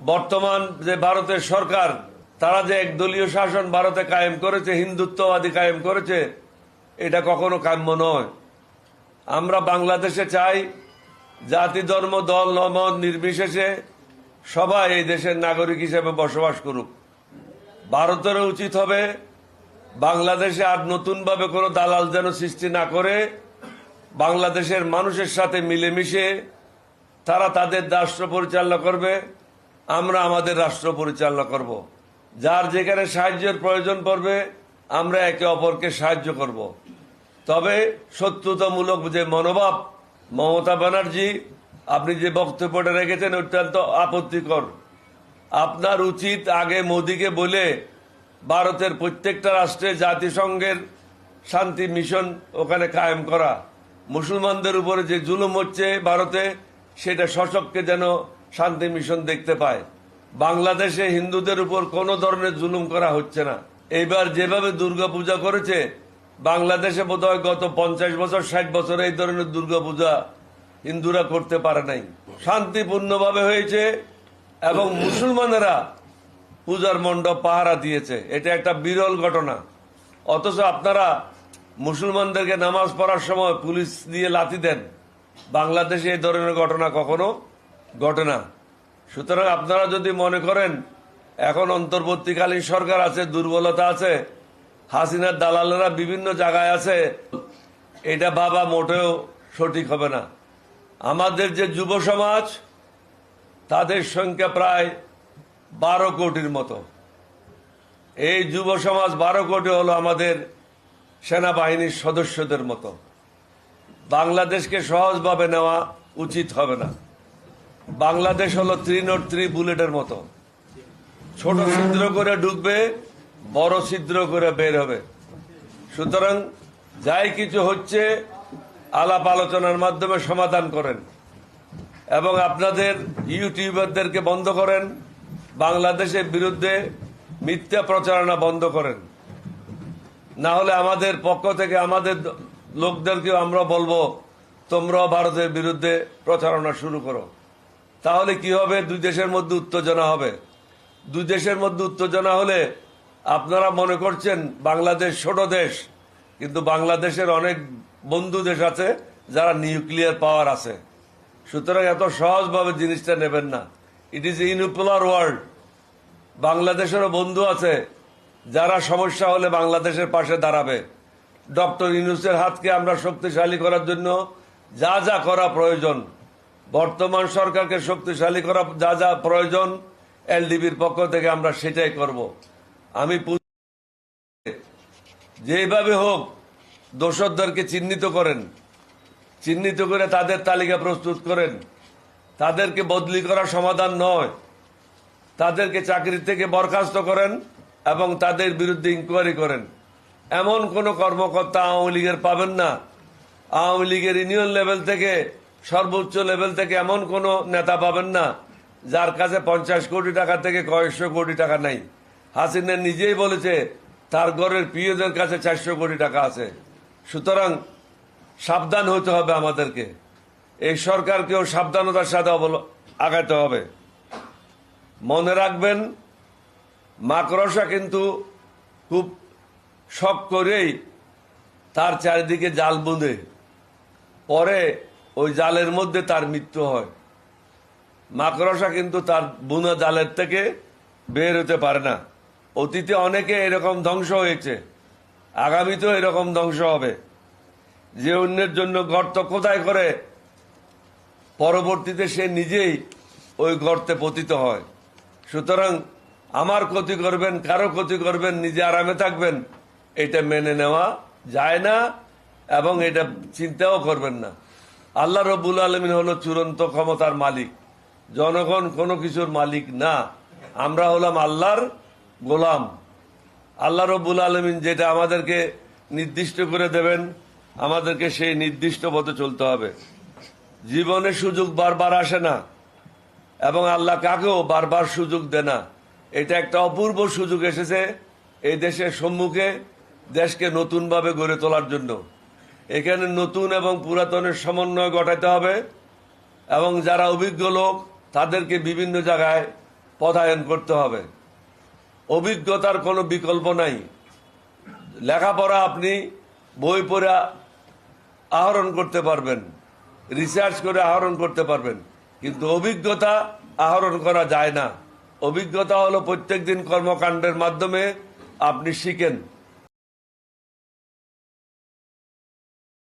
বর্তমান যে ভারতের সরকার, তারা যে একদলীয় শাসন ভারতে কায়েম করেছে, হিন্দুত্ববাদী কায়েম করেছে, এটা কখনো কাম্য নয়। আমরা বাংলাদেশে চাই জাতি, ধর্ম, দল নমত নির্বিশেষে সবাই এই দেশের নাগরিক হিসেবে বসবাস করুক। ভারতেরও উচিত হবে বাংলাদেশে আর নতুনভাবে কোনো দালাল যেন সৃষ্টি না করে বাংলাদেশের মানুষের সাথে মিলেমিশে তারা তাদের রাষ্ট্র পরিচালনা করবে। আমরা আমাদের রাষ্ট্র পরিচালনা করব। যার যেখানে সাহায্যের প্রয়োজন পড়বে, আমরা একে অপরকে সাহায্য করব। তবে শত্রুতামূলক যে মনোভাব, মমতা ব্যানার্জি, আপনি যে বক্তব্যটা রেখেছেন অত্যন্ত আপত্তিকর আপনার উচিত আগে মোদিকে বলে ভারতের প্রত্যেকটা রাষ্ট্রে জাতিসংঘের শান্তি মিশন ওখানে কায়েম করা মুসলমানদের উপরে যে জুলুম হচ্ছে ভারতে, সেটা সশককে যেন শান্তি মিশন দেখতে পায়। বাংলাদেশে হিন্দুদের উপর কোনো ধরনের জুলুম করা হচ্ছে না। এইবার যেভাবে দুর্গাপূজা করেছে, বাংলাদেশে বোধহয় গত পঞ্চাশ বছর, ষাট বছর এই ধরনের দুর্গাপূজা হিন্দুরা করতে পারে নাই। শান্তিপূর্ণভাবে হয়েছে এবং মুসলমানেরা পূজার মণ্ডপ পাহারা দিয়েছে। এটা একটা বিরল ঘটনা। অথচ আপনারা মুসলমানদেরকে নামাজ পড়ার সময় পুলিশ দিয়ে লাথি দেন। বাংলাদেশে এই ধরনের ঘটনা কখনো ঘটে না। সুতরাং আপনারা যদি মনে করেন, এখন অন্তর্বর্তীকালীন সরকার আছে, দুর্বলতা আছে, হাসিনার দালালেরা বিভিন্ন জায়গায় আছে, এটা বাবা মোটেও সঠিক হবে না। আমাদের যে যুব সমাজ, তাদের সংখ্যা প্রায় বারো কোটির মতো। এই যুব সমাজ বারো কোটি হলো আমাদের সেনাবাহিনীর সদস্যদের মতো। বাংলাদেশকে সহজভাবে নেওয়া উচিত হবে না। বাংলাদেশ হলো থ্রি নোট থ্রি বুলেটের মতো। ছোট ছিদ্র করে ঢুকবে বড় ছিদ্র করে বের হবে। সুতরাং যাই কিছু হচ্ছে, আলাপ আলোচনার মাধ্যমে সমাধান করেন এবং আপনাদের ইউটিউবারদেরকে বন্ধ করেন, বাংলাদেশের বিরুদ্ধে মিথ্যা প্রচারণা বন্ধ করেন। না হলে আমাদের পক্ষ থেকে আমাদের লোকদেরকেও আমরা বলব, তোমরাও ভারতের বিরুদ্ধে প্রচারণা শুরু করো। তাহলে কি হবে? দুই দেশের মধ্যে উত্তেজনা হবে। দুই দেশের মধ্যে উত্তেজনা হলে আপনারা মনে করছেন বাংলাদেশ ছোট দেশ, কিন্তু বাংলাদেশের অনেক বন্ধু দেশ আছে যারা নিউক্লিয়ার পাওয়ার আছে। সুতরাং এত সহজভাবে জিনিসটা নেবেন না। ইট ইজ ইউনিপোলার ওয়ার্ল্ড বাংলাদেশেরও বন্ধু আছে যারা সমস্যা হলে বাংলাদেশের পাশে দাঁড়াবে। ডক্টর ইউনুসের হাতকে আমরা শক্তিশালী করার জন্য যা যা করা প্রয়োজন বর্তমান সরকারকে শক্তিশালী করা যা যা প্রয়োজন, এলডিবির পক্ষ থেকে আমরা সেটাই করব। আমি যেভাবে হোক দোষরদেরকে চিহ্নিত করেন, চিহ্নিত করে তাদের তালিকা প্রস্তুত করেন। তাদেরকে বদলি করা সমাধান নয়। তাদেরকে চাকরি থেকে বরখাস্ত করেন এবং তাদের বিরুদ্ধে ইনকোয়ারি করেন। এমন কোন কর্মকর্তা আওয়ামী লীগের পাবেন না। আওয়ামী লীগের ইউনিয়ন লেভেল থেকে সর্বোচ্চ লেভেল থেকে এমন কোন নেতা পাবেন না, যার কাছে পঞ্চাশ কোটি টাকা থেকে কয়েকশো কোটি টাকা নাই। হাসিনা নিজেই বলেছে, তার ঘরের প্রিয়দের কাছে চারশো কোটি টাকা আছে। সুতরাং সাবধান হতে হবে আমাদেরকে। এই সরকারকেও সাবধানতার সাথে আগাতে হবে। মনে রাখবেন, মাকড়সা কিন্তু খুব শখ করেই তার চারিদিকে জাল বুঁধে। পরে ওই জালের মধ্যে তার মৃত্যু হয়। মাকড়সা কিন্তু তার বুনা জালের থেকে বের হতে পারে না। অতীতে অনেকে এরকম ধ্বংস হয়েছে, আগামীতেও এরকম ধ্বংস হবে। যে অন্যের জন্য গর্ত কোথায় করে, পরবর্তীতে সে নিজেই ওই গর্তে পতিত হয়। সুতরাং আমার ক্ষতি করবেন, কারও ক্ষতি করবেন, নিজে আরামে থাকবেন, এটা মেনে নেওয়া যায় না এবং এটা চিন্তাও করবেন না। আল্লাহ রব্বুল আলমিন হলো চূড়ান্ত ক্ষমতার মালিক। জনগণ কোনো কিছুর মালিক না। আমরা হলাম আল্লাহর গোলাম। আল্লাহ রব্বুল আলমিন যেটা আমাদেরকে নির্দিষ্ট করে দেবেন, আমাদেরকে সেই নির্দিষ্ট পথে চলতে হবে। জীবনে সুযোগ বারবার আসে না এবং আল্লাহ কাকেও বারবার সুযোগ দেয় না। এটা একটা অপূর্ব সুযোগ এসেছে এই দেশের সম্মুখে দেশকে নতুনভাবে গড়ে তোলার জন্য। এখানে নতুন এবং পুরাতনের সমন্বয় ঘটাতে হবে এবং যারা অভিজ্ঞ লোক, তাদেরকে বিভিন্ন জায়গায় পদায়ন করতে হবে। অভিজ্ঞতার কোনো বিকল্প নাই। লেখাপড়া আপনি বই পড়ে আহরণ করতে পারবেন রিসার্চ করে আহরণ করতে পারবেন, কিন্তু অভিজ্ঞতা আহরণ করা যায় না। অভিজ্ঞতা হলো প্রত্যেক দিন কর্মকাণ্ডের মাধ্যমে আপনি শিখেন।